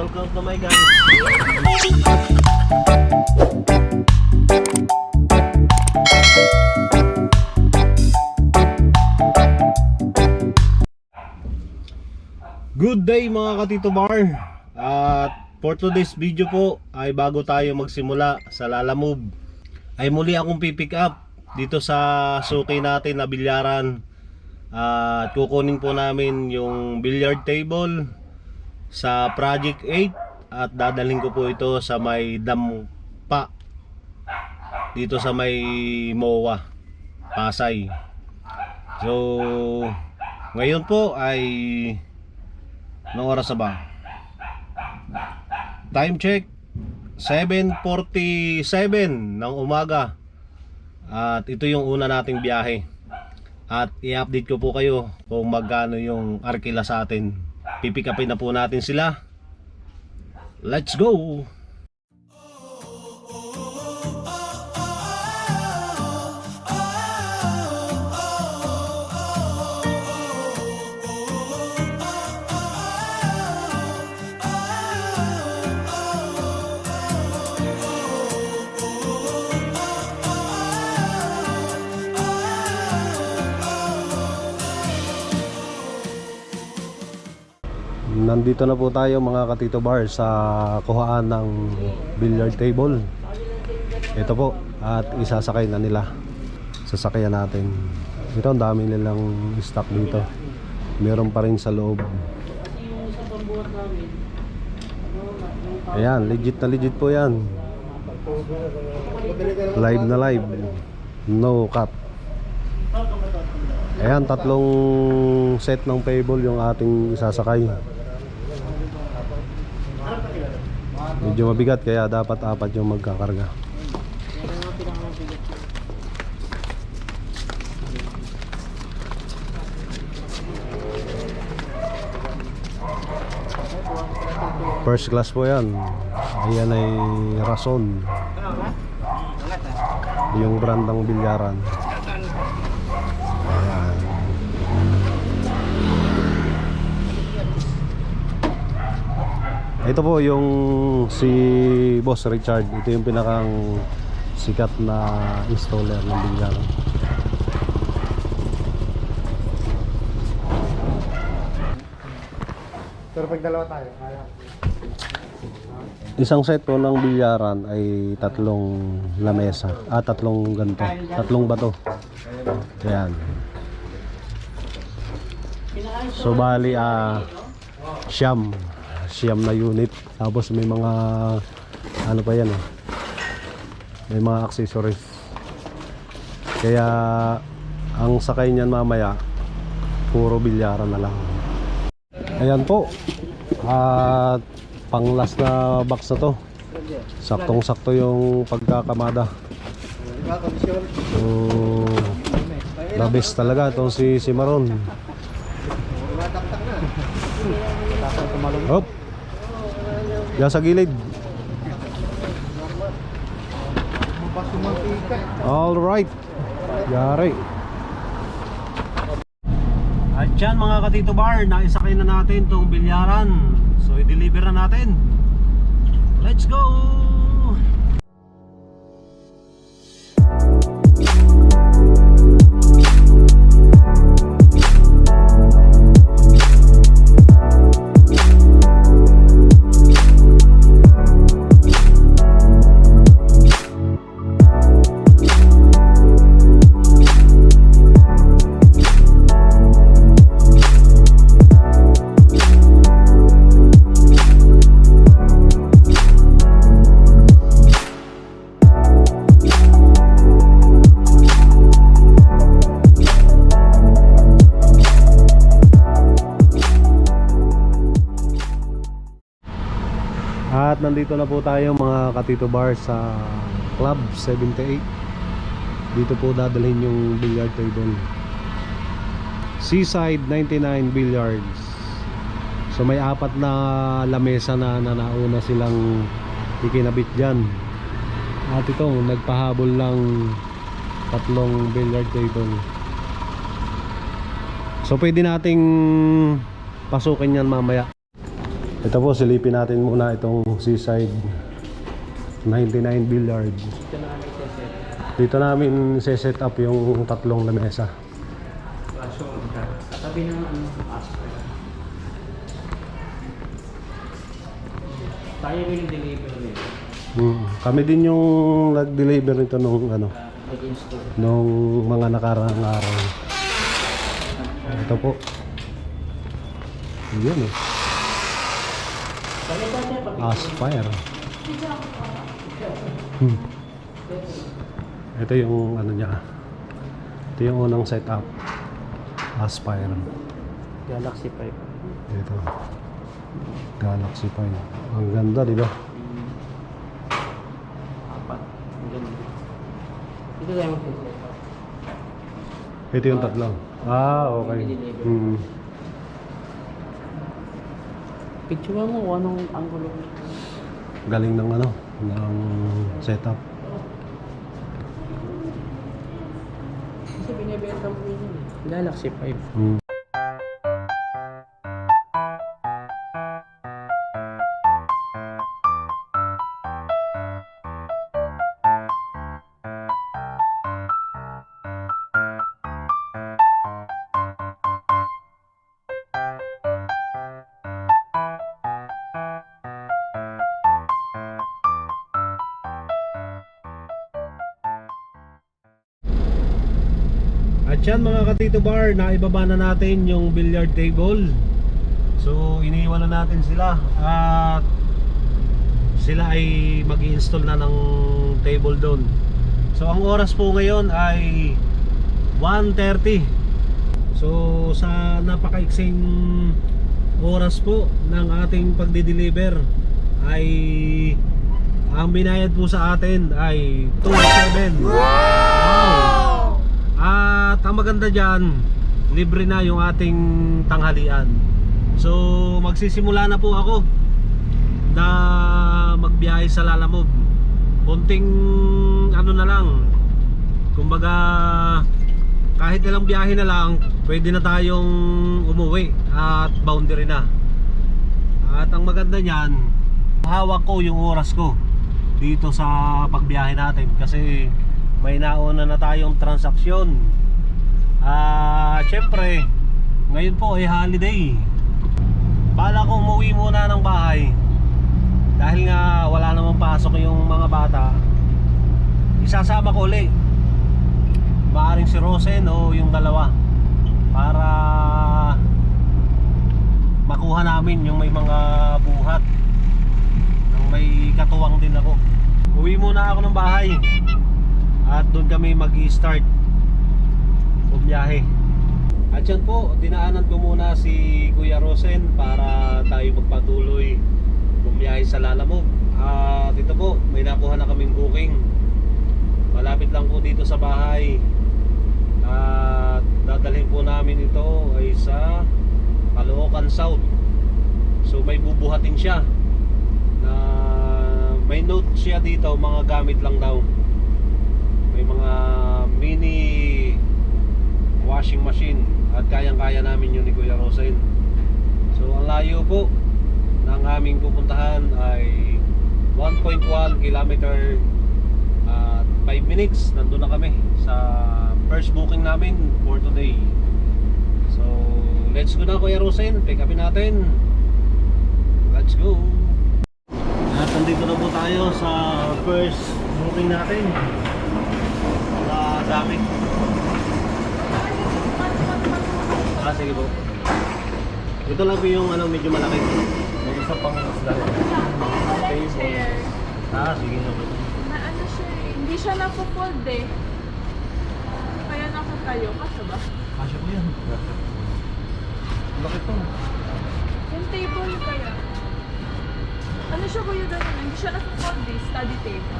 Welcome to my guys. Good day mga katito bar. At for today's video po ay bago tayo magsimula sa Lala Move ay muli akong pipick up dito sa suki natin na bilyaran. At kukunin po namin yung billiard table sa Project 8 at dadalhin ko po ito sa may dampa dito sa may MOA Pasay. So ngayon po ay Anong oras na ba? Time check 7.47 ng umaga At ito yung una nating biyahe At i-update ko po kayo kung magkano yung arkila sa atin Pipick upin na po natin sila Let's go! Nandito na po tayo mga katito bar sa kuhaan ng billiard table. Ito po at isasakay na nila. Sasakyan natin. Ito ang dami nilang stock dito. Meron pa rin sa loob. Ayan, legit na legit po yan. Live na live. No cut. Ayan, tatlong set ng table yung ating isasakay. Medyo mabigat kaya dapat apat yung magkakarga. First class po yan. Ayan ay Rason. Yung brandang bilyaran. Ito po yung si Boss Richard. Ito yung pinakang sikat na installer ng bilyaran. Pero pag dalawa tayo, kaya. Isang set po ng bilyaran ay tatlong lamesa. Ah, tatlong ganito. Tatlong bato. Ayan. So bali ah siyam. Siyam na unit. Tapos may mga ano pa yan eh. May mga accessories. Kaya ang sakay niyan mamaya puro bilyaran na lang. Ayan po. At pang last na box na to. Saktong sakto yung pagkakamada. So, the best talaga itong si, si Maron. Hop. Diyan sa gilid. All right. Yari. At yan mga katito bar, naisakay na natin tong bilyaran. So i-deliver na natin. Let's go! Nandito na po tayo mga katito bar sa Club 78 Dito po dadalhin yung billiard table. Seaside 99 Billiards. So may apat na lamesa na, na nauna silang ikinabit dyan. At ito nagpahabol lang tatlong billiard table. So pwede nating pasukin yan mamaya Ito po, silipin natin muna itong seaside 99 billiard. Dito namin set up yung tatlong lamesa. Katabi ng ano. Tayo yung deliver nito. Hmm. Kami din yung nag-deliver nito nung ano, nung mga nakaraang araw. Ito po. Yun eh. Aspire. Hmm. Ito yung ano niya. Ito yung unang setup. Aspire. Galaxy 5. Ito. Galaxy 5. Ang ganda, di ba? Apat. Ang ganda. Ito yung tatlo. Ah, okay. Hmm. Picture mo kung anong angulo. Galing ng ano, ng setup. Kasi binibenta mo rin yun eh. Galaxy 5. Hmm. At yan mga katito bar, naibaba na natin yung billiard table. So iniwan na natin sila at sila ay mag install na ng table doon. So ang oras po ngayon ay 1.30 So sa napakaiksing oras po ng ating pagdi-deliver ay ang binayad po sa atin ay 2.7 Wow! At ang maganda dyan, libre na yung ating tanghalian. So magsisimula na po ako na magbiyahe sa Lalamove. Konting ano na lang. Kumbaga kahit ilang biyahe na lang, pwede na tayong umuwi at boundary na. At ang maganda niyan, hawak ko yung oras ko dito sa pagbiyahe natin kasi may nauna na tayong transaksyon. Ah, syempre, ngayon po ay holiday. Bala ko umuwi muna ng bahay dahil nga wala namang pasok yung mga bata. Isasama ko uli. Maaring si Rosen o yung dalawa para makuha namin yung may mga buhat nang may katuwang din ako. Uwi muna ako ng bahay at doon kami mag-start bumiyahe. At yan po, dinaanan ko muna si Kuya Rosen para tayo magpatuloy bumiyahe sa Lalamove. At ito po, may nakuha na kaming booking. Malapit lang po dito sa bahay. At dadalhin po namin ito ay sa Caloocan South. So may bubuhatin siya na may note siya dito, mga gamit lang daw. May mga mini washing machine at kayang-kaya namin yun ni Kuya Rosen. So ang layo po ng aming pupuntahan ay 1.1 kilometer at 5 minutes nandun na kami sa first booking namin for today. So let's go na Kuya Rosen, pick upin natin. Let's go. At nandito na po tayo sa first booking natin. Sa dami. Ah, sige po. Ito lang po yung ano, medyo malaki. May isa pang isda. chair. Ah, sige na po. Na ano siya eh, hindi siya napo-fold eh. Kaya nakatayo, kasi ba? Kasya po yan. Laki to. Yung table kaya. Ano siya kuya doon? Hindi siya napo-fold eh, study table.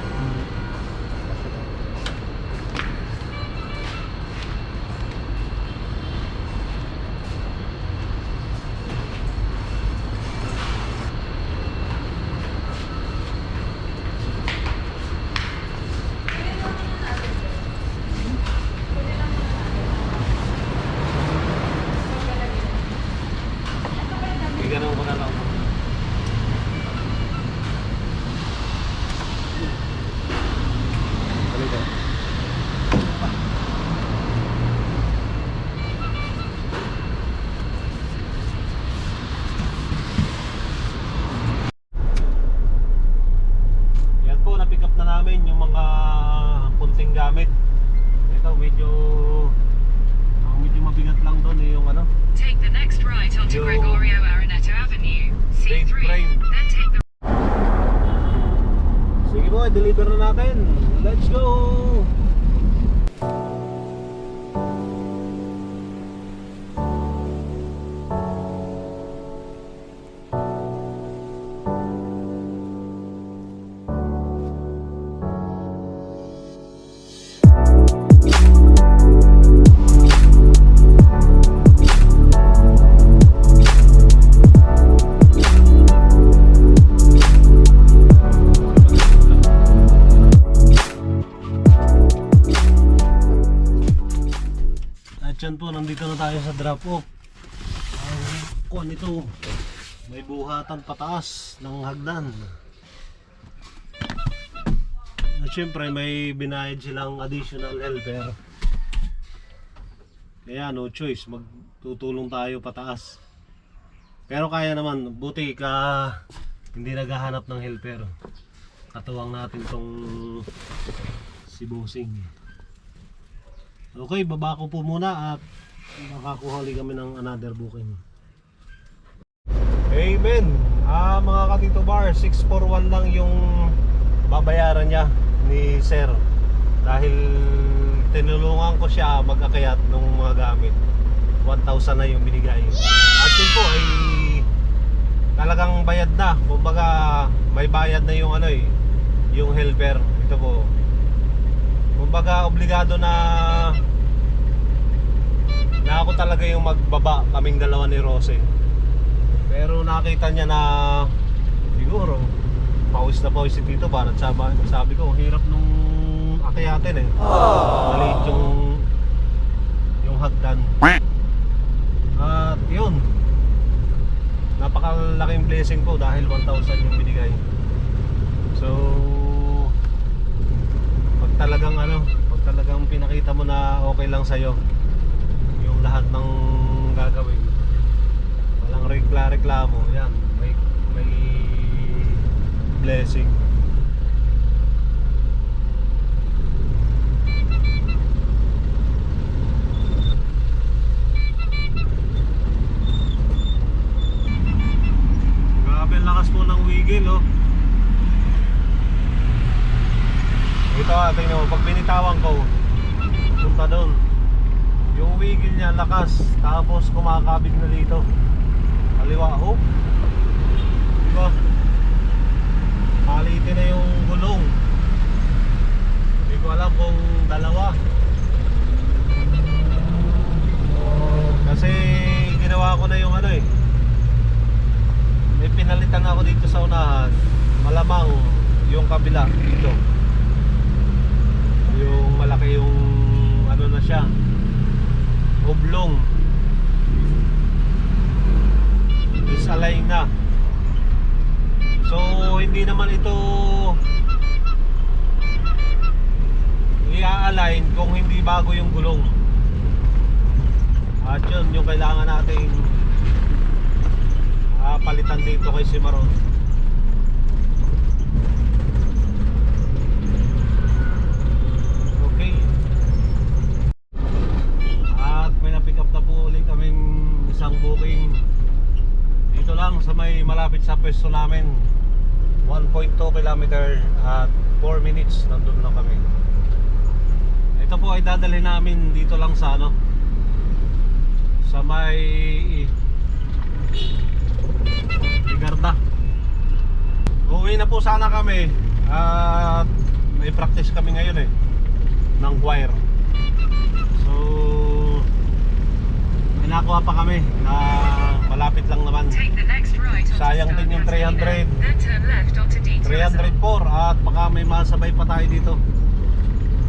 Nandito na tayo sa drop off. Ang kuan ito, may buhatan pataas ng hagdan. At syempre may binayad silang additional helper. Kaya no choice, magtutulong tayo pataas. Pero kaya naman, buti ka hindi naghahanap ng helper. Katuwang natin tong si Bossing. Okay, baba ko po muna at makakuha ulit kami ng another booking. Amen! Ah, mga katito bar, 641 lang yung babayaran niya ni Sir. Dahil tinulungan ko siya mag-akayat ng mga gamit. 1,000 na yung binigay. At yun po ay talagang bayad na. Kumbaga may bayad na yung ano eh, yung helper. Ito po, kumbaga obligado na na ako talaga yung magbaba kaming dalawa ni Rose. Pero nakita niya na siguro pawis na pawis si Tito Barat sabi, sabi ko hirap nung akyatin eh. Maliit yung yung hagdan. At yun napakalaking blessing ko dahil 1,000 yung binigay. So pag talagang ano, pag talagang pinakita mo na okay lang sa'yo lahat ng gagawin. Walang rekla reklamo yan. May may blessing. Grabe lakas po ng wiggle oh. Ito ah, tingnan mo, pag binitawan ko, punta doon. Yung wiggle niya lakas, tapos kumakabig na dito. Kaliwa, oh. Diba? Malitin na yung gulong. Hindi ko alam kung dalawa. Kasi ginawa ko na yung ano eh. May pinalitan ako dito sa unahan. Malamang yung kabila dito yung malaki yung ano na siya oblong disalign na so hindi naman ito i-align kung hindi bago yung gulong. At yun yung kailangan nating ah, palitan dito kay Simaron Okay. At may na-pick up na po ulit kaming isang booking dito lang sa may malapit sa pwesto namin. 1.2 kilometer at 4 minutes nandun na kami. Ito po ay dadalhin namin dito lang sa ano sa may Ligarda Uwi na po sana kami at may practice kami ngayon eh ng choir. So may nakuha pa kami na malapit lang naman. Sayang din yung 300. Then turn left onto Detour 304 at baka may masabay pa tayo dito.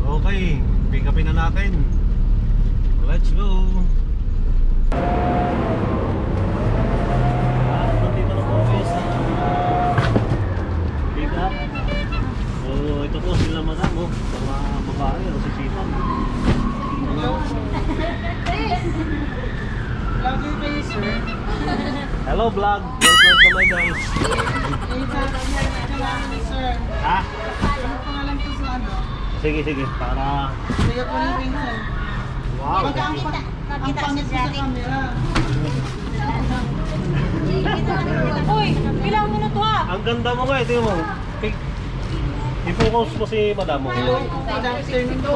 Okay, pick upin na natin. Let's go. Pick up. So ito po sila madam oh, mga babae o sisipan. Vlogger kayo, sir. Hello vlog, welcome to my guys. Sir. Ha? Ko? Sige sige, para Sige po ni Vincent. wow. Ang, pangit sa camera. Uy, bilang mo na to ha. Ang ganda mo nga, ito mo. I-focus mo si madam mo. Hello po, good afternoon po.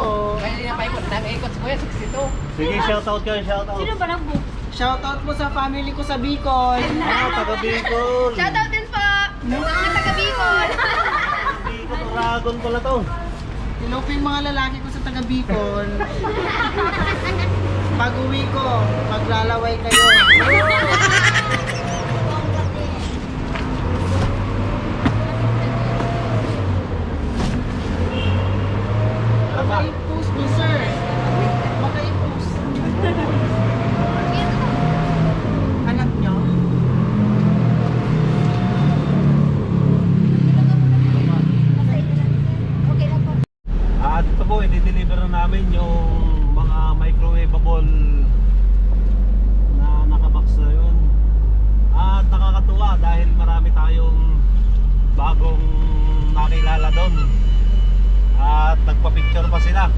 Sige, shoutout ka, shoutout. Sino ba nag-book? Shoutout po sa family ko sa Bicol. Ah, taga Bicol. Shoutout din po! Mga taga Bicol! Bicol, Dragon pala to. Hello po yung mga lalaki ko sa taga Bicol. Pag uwi ko, maglalaway kayo. Makaipus mo, sir. Makaipus. Anak nyo? Okay lang po. At ito po, na namin yung mga microwavable na nakabox na yun. At nakakatuwa dahil marami tayong bagong nakilala doon. At nagpa-picture pa sila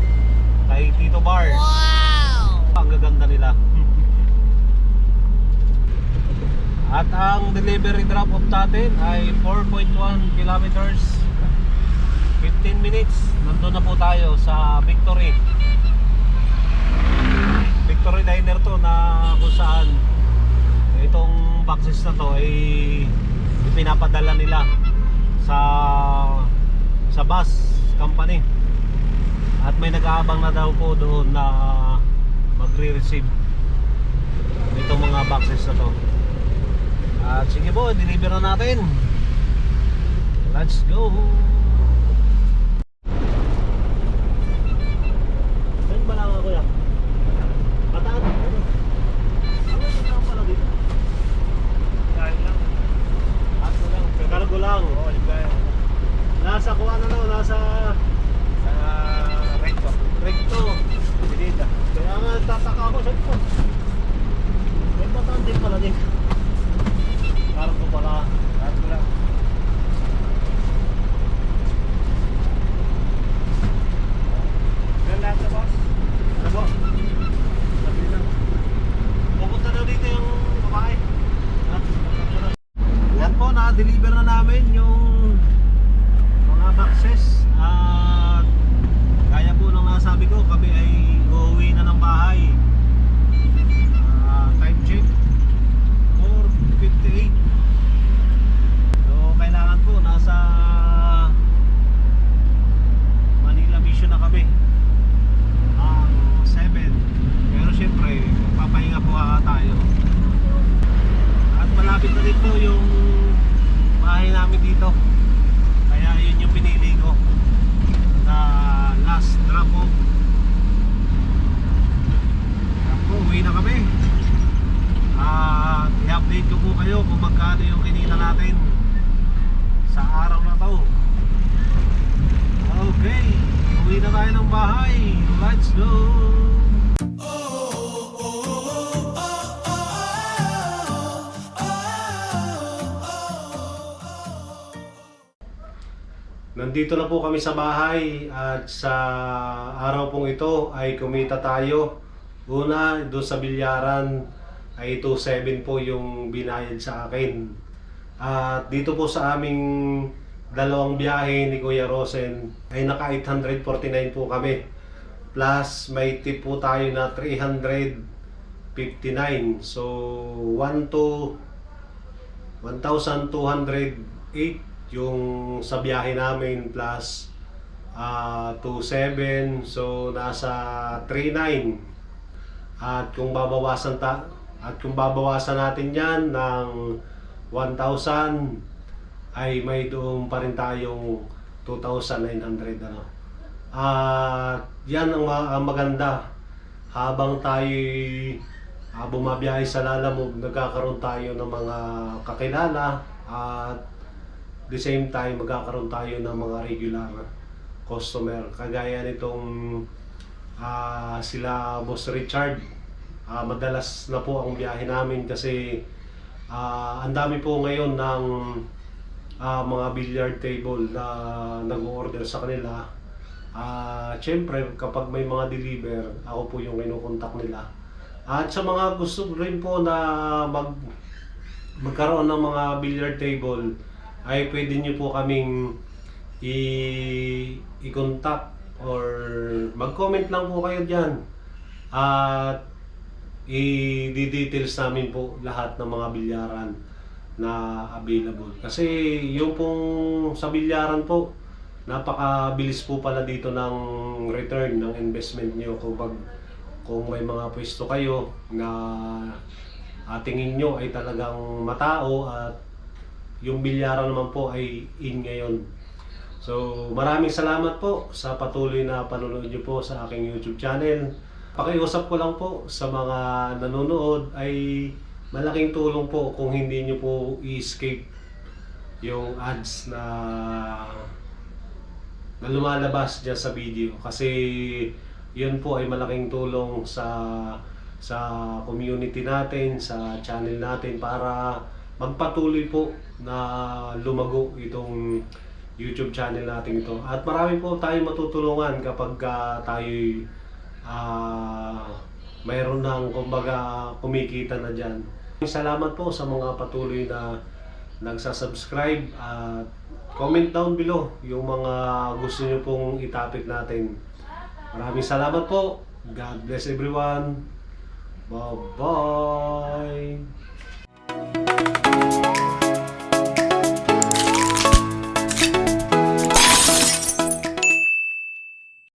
kay Tito Bar. Wow! Ang gaganda nila. At ang delivery drop off natin ay 4.1 kilometers 15 minutes, nandun na po tayo sa Victory. Victory Diner to na kung saan itong boxes na to ay ipinapadala nila sa sa bus company. At may nag-aabang na daw po doon na magre-receive itong mga boxes na to. At sige po, deliver na natin. Let's go! Saan ba lang ako yan? Bataan? Ano? Ano ba lang pala dito? Kain lang. Aso lang. Kakargo lang. Oo, oh, Nasa kuha na no, nasa... Sa recto. Recto. Pinita. Kaya nga tataka ako sa ko. May din pala din. Nandito na po kami sa bahay at sa araw pong ito ay kumita tayo. Una, doon sa bilyaran ay 2.7 po yung binayad sa akin. At dito po sa aming dalawang biyahe ni Kuya Rosen ay naka 849 po kami. Plus may tip po tayo na 359. So 1 to 1,208 yung sa biyahe namin plus ah 2,700 so nasa 3,900 at kung babawasan ta at kung babawasan natin yan ng 1,000 ay may doon pa rin tayong 2,900 ano. At yan ang, ang maganda habang tayo uh, bumabiyahe sa Lalamove, nagkakaroon tayo ng mga kakilala at the same time magkakaroon tayo ng mga regular customer kagaya nitong ah, sila Boss Richard Ah, madalas na po ang biyahe namin kasi ah, ang dami po ngayon ng ah, mga billiard table na nag-order sa kanila. Ah, syempre kapag may mga deliver, ako po yung kinukontak nila. At sa mga gusto rin po na mag magkaroon ng mga billiard table ay pwede nyo po kaming i i-contact or mag-comment lang po kayo diyan. At i-details namin po lahat ng mga bilyaran na available. Kasi yung pong sa bilyaran po, napakabilis po pala dito ng return ng investment nyo kung kung may mga pwesto kayo na ah, tingin nyo ay talagang matao at yung bilyaran naman po ay in ngayon. So maraming salamat po sa patuloy na panonood nyo po sa aking YouTube channel. Pakiusap ko lang po sa mga nanonood ay malaking tulong po kung hindi nyo po i-escape yung ads na na lumalabas dyan sa video kasi yun po ay malaking tulong sa sa community natin, sa channel natin para magpatuloy po na lumago itong YouTube channel natin ito. At marami po tayong matutulungan kapag uh, tayo mayroon ng kumbaga kumikita na dyan. Salamat po sa mga patuloy na nagsasubscribe at comment down below yung mga gusto nyo pong itapik natin. Maraming salamat po. God bless everyone. Bye-bye.